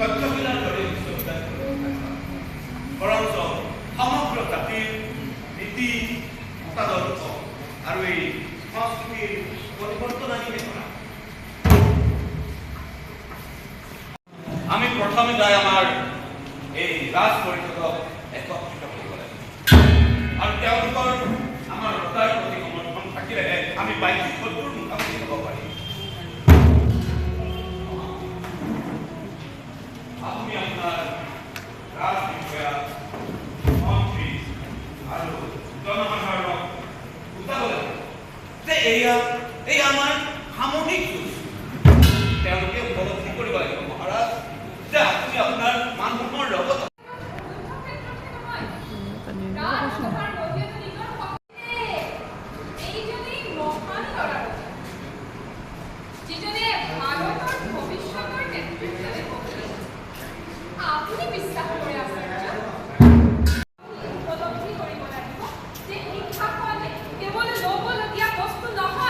গদ্যশীলাৰ দৰে বিশ্ববিদ্যালয় বৰঞ্চ সমগ্ৰ জাতিৰ নীতি মতাদৰ্শ আৰু এই সংস্কৃতিৰ পৰিৱৰ্তন আনিহে কৰা আমি প্ৰথমে যাই আমাৰ এই ৰাজ পৰিষদক একত্ৰিত কৰিব লাগে আৰু তেওঁলোকৰ আমাৰ ৰজাৰ প্ৰতি সমৰ্থন থাকিলেহে আমি বাইক আপুনি এয়া এই আমাৰ যুঁজ তেওঁলোকে উপলব্ধি কৰিব লাগিব, মহাৰাজ, যে আপুনি আপোনাৰ মানুহৰ লগত যে শিক্ষাখন কেৱল ল'বলগীয়া বস্তু নহয়